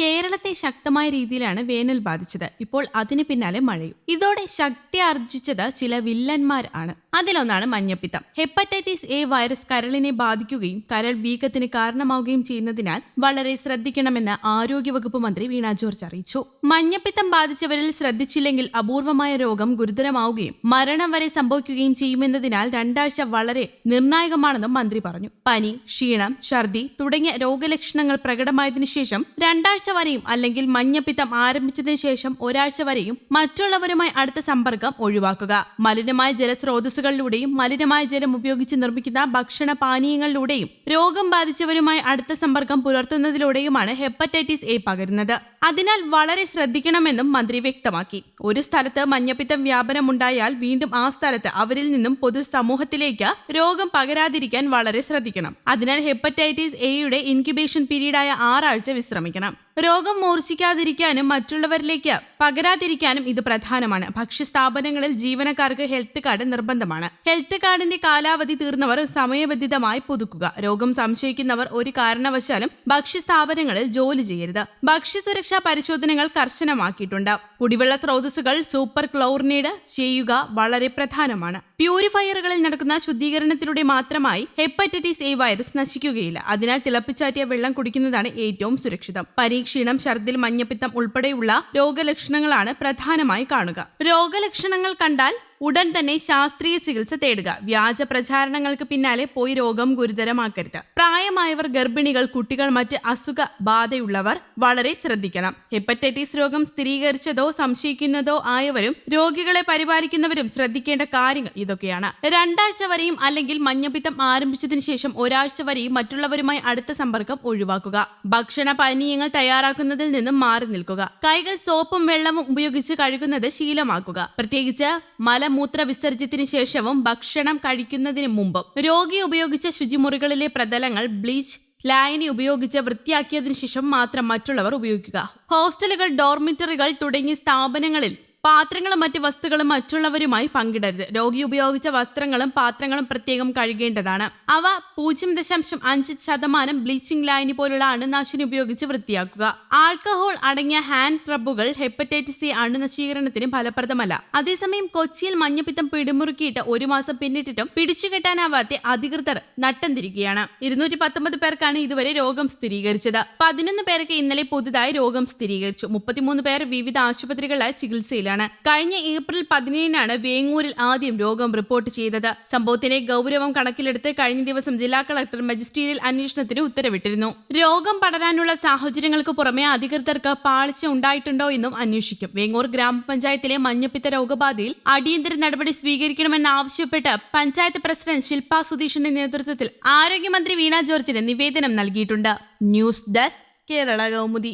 കേരളത്തെ ശക്തമായ രീതിയിലാണ് വേനൽ ബാധിച്ചത്. ഇപ്പോൾ അതിന് പിന്നാലെ മഴയും. ഇതോടെ ശക്തി ആർജിച്ചത് ചില വില്ലന്മാർ ആണ്. അതിലൊന്നാണ് മഞ്ഞപ്പിത്തം. ഹെപ്പറ്റൈറ്റിസ് എ വൈറസ് കരളിനെ ബാധിക്കുകയും കരൾ വീക്കത്തിന് കാരണമാവുകയും ചെയ്യുന്നതിനാൽ വളരെ ശ്രദ്ധിക്കണമെന്ന് ആരോഗ്യവകുപ്പ് മന്ത്രി വീണ ജോർജ് അറിയിച്ചു. മഞ്ഞപ്പിത്തം ബാധിച്ചവരിൽ ശ്രദ്ധിച്ചില്ലെങ്കിൽ അപൂർവമായ രോഗം ഗുരുതരമാവുകയും മരണം വരെ സംഭവിക്കുകയും ചെയ്യുമെന്നതിനാൽ രണ്ടാഴ്ച വളരെ നിർണായകമാണെന്നും മന്ത്രി പറഞ്ഞു. പനി ക്ഷീണം ഛർദി തുടങ്ങിയ രോഗലക്ഷണങ്ങൾ പ്രകടമായതിനു ശേഷം രണ്ടാഴ്ച വരെയും അല്ലെങ്കിൽ മഞ്ഞപ്പിത്തം ആരംഭിച്ചതിന് ശേഷം ഒരാഴ്ച വരെയും മറ്റുള്ളവരുമായി അടുത്ത സമ്പർക്കം ഒഴിവാക്കുക. മലിനമായ ജലസ്രോതസ്സുകളിലൂടെയും മലിനമായ ജലം ഉപയോഗിച്ച് നിർമ്മിക്കുന്ന ഭക്ഷണ പാനീയങ്ങളിലൂടെയും രോഗം ബാധിച്ചവരുമായി അടുത്ത സമ്പർക്കം പുലർത്തുന്നതിലൂടെയുമാണ് ഹെപ്പറ്റൈറ്റിസ് എ പകരുന്നത്. അതിനാൽ വളരെ ശ്രദ്ധിക്കണമെന്നും മന്ത്രി വ്യക്തമാക്കി. ഒരു സ്ഥലത്ത് മഞ്ഞപ്പിത്തം വ്യാപനമുണ്ടായാൽ വീണ്ടും ആ സ്ഥലത്ത് അവരിൽ നിന്നും പൊതു സമൂഹത്തിലേക്ക് രോഗം പകരാതിരിക്കാൻ വളരെ ശ്രദ്ധിക്കണം. അതിനാൽ ഹെപ്പറ്റൈറ്റിസ് എയുടെ ഇൻക്യുബേഷൻ പീരീഡായ ആറാഴ്ച വിശ്രമിക്കണം. രോഗം മൂർച്ഛിക്കാതിരിക്കാനും മറ്റുള്ളവരിലേക്ക് പകരാതിരിക്കാനും ഇത് പ്രധാനമാണ്. ഭക്ഷ്യസ്ഥാപനങ്ങളിൽ ജീവനക്കാർക്ക് ഹെൽത്ത് കാർഡ് നിർബന്ധമാണ്. ഹെൽത്ത് കാർഡിന്റെ കാലാവധി തീർന്നവർ സമയബന്ധിതമായി പുതുക്കുക. രോഗം സംശയിക്കുന്നവർ ഒരു കാരണവശാലും ഭക്ഷ്യസ്ഥാപനങ്ങളിൽ ജോലി ചെയ്യരുത്. ഭക്ഷ്യസുരക്ഷാ പരിശോധനകൾ കർശനമാക്കിയിട്ടുണ്ട്. കുടിവെള്ള സ്രോതസ്സുകൾ സൂപ്പർ ക്ലോറിനേഡ് ചെയ്യുക വളരെ പ്രധാനമാണ്. പ്യൂരിഫയറുകളിൽ നടക്കുന്ന ശുദ്ധീകരണത്തിലൂടെ മാത്രമായി ഹെപ്പറ്റൈറ്റിസ് എ വൈറസ് നശിക്കുകയില്ല. അതിനാൽ തിളപ്പിച്ചാറ്റിയ വെള്ളം കുടിക്കുന്നതാണ് ഏറ്റവും സുരക്ഷിതം. പരീക്ഷീണം ഛർദിൽ മഞ്ഞപ്പിത്തം ഉൾപ്പെടെയുള്ള രോഗലക്ഷണങ്ങളാണ് പ്രധാനമായി കാണുക. രോഗലക്ഷണങ്ങൾ കണ്ടാൽ ഉടൻ തന്നെ ശാസ്ത്രീയ ചികിത്സ തേടുക. വ്യാജ പ്രചാരണങ്ങൾക്ക് പിന്നാലെ പോയി രോഗം ഗുരുതരമാക്കരുത്. പ്രായമായവർ ഗർഭിണികൾ കുട്ടികൾ മറ്റ് അസുഖ ബാധയുള്ളവർ വളരെ ശ്രദ്ധിക്കണം. ഹെപ്പറ്റൈറ്റിസ് രോഗം സ്ഥിരീകരിച്ചതോ സംശയിക്കുന്നതോ ആയവരും രോഗികളെ പരിപാലിക്കുന്നവരും ശ്രദ്ധിക്കേണ്ട കാര്യങ്ങൾ ഇതൊക്കെയാണ്. രണ്ടാഴ്ച വരെയും അല്ലെങ്കിൽ മഞ്ഞപ്പിത്തം ആരംഭിച്ചതിനു ശേഷം ഒരാഴ്ച വരെയും മറ്റുള്ളവരുമായി അടുത്ത സമ്പർക്കം ഒഴിവാക്കുക. ഭക്ഷണ പാനീയങ്ങൾ തയ്യാറാക്കുന്നതിൽ നിന്നും മാറി നിൽക്കുക. കൈകൾ സോപ്പും വെള്ളവും ഉപയോഗിച്ച് കഴുകുന്നത് ശീലമാക്കുക. പ്രത്യേകിച്ച് മലമൂത്ര വിസർജ്യത്തിന് ശേഷവും ഭക്ഷണം കഴിക്കുന്നതിന് മുമ്പും. രോഗി ഉപയോഗിച്ച ശുചിമുറികളിലെ പ്രതലങ്ങൾ ബ്ലീച്ച് ലായനി ഉപയോഗിച്ച് വൃത്തിയാക്കിയതിനു ശേഷം മാത്രം മറ്റുള്ളവർ ഉപയോഗിക്കുക. ഹോസ്റ്റലുകൾ ഡോർമിറ്ററികൾ തുടങ്ങിയ സ്ഥാപനങ്ങളിൽ പാത്രങ്ങളും മറ്റ് വസ്തുക്കളും മറ്റുള്ളവരുമായി പങ്കിടരുത്. രോഗി ഉപയോഗിച്ച വസ്ത്രങ്ങളും പാത്രങ്ങളും പ്രത്യേകം കഴുകേണ്ടതാണ്. അവ പൂജ്യം ദശാംശം അഞ്ച് ശതമാനം ബ്ലീച്ചിംഗ് ലൈനി പോലുള്ള അണുനാശിനി ഉപയോഗിച്ച് വൃത്തിയാക്കുക. ആൽക്കഹോൾ അടങ്ങിയ ഹാൻഡ് സ്ക്രബുകൾ ഹെപ്പറ്റൈറ്റിസ് സി അണുനശീകരണത്തിന് ഫലപ്രദമല്ല. അതേസമയം കൊച്ചിയിൽ മഞ്ഞപ്പിത്തം പിടിമുറുക്കിയിട്ട് ഒരു മാസം പിന്നിട്ടിട്ടും പിടിച്ചുകെട്ടാനാവാത്ത അധികൃതർ നട്ടം തിരിക്കുകയാണ് ഇരുന്നൂറ്റി പത്തൊമ്പത് പേർക്കാണ് ഇതുവരെ രോഗം സ്ഥിരീകരിച്ചത്. പതിനൊന്ന് പേർക്ക് ഇന്നലെ പുതുതായി രോഗം സ്ഥിരീകരിച്ചു. മുപ്പത്തിമൂന്ന് പേർ വിവിധ ആശുപത്രികളിലായി ചികിത്സയിലാണ് കഴിഞ്ഞ ഏപ്രിൽ പതിനേഴിനാണ് വേങ്ങൂരിൽ ആദ്യം രോഗം റിപ്പോർട്ട് ചെയ്തത്. സംഭവത്തിന്റെ ഗൗരവം കണക്കിലെടുത്ത് കഴിഞ്ഞ ദിവസം ജില്ലാ കളക്ടർ മജിസ്ട്രേറിയൽ അന്വേഷണത്തിന് ഉത്തരവിട്ടിരുന്നു. രോഗം പടരാനുള്ള സാഹചര്യങ്ങൾക്ക് പുറമെ അധികൃതർക്ക് പാളിച്ച ഉണ്ടായിട്ടുണ്ടോ എന്നും അന്വേഷിക്കും. വേങ്ങൂർ ഗ്രാമപഞ്ചായത്തിലെ മഞ്ഞപ്പിത്ത രോഗബാധയിൽ അടിയന്തര നടപടി സ്വീകരിക്കണമെന്നാവശ്യപ്പെട്ട് പഞ്ചായത്ത് പ്രസിഡന്റ് ശില്പ സുധീഷിന്റെ നേതൃത്വത്തിൽ ആരോഗ്യമന്ത്രി വീണ ജോർജിന് നിവേദനം നൽകിയിട്ടുണ്ട്. News desk Kerala Kaumudi.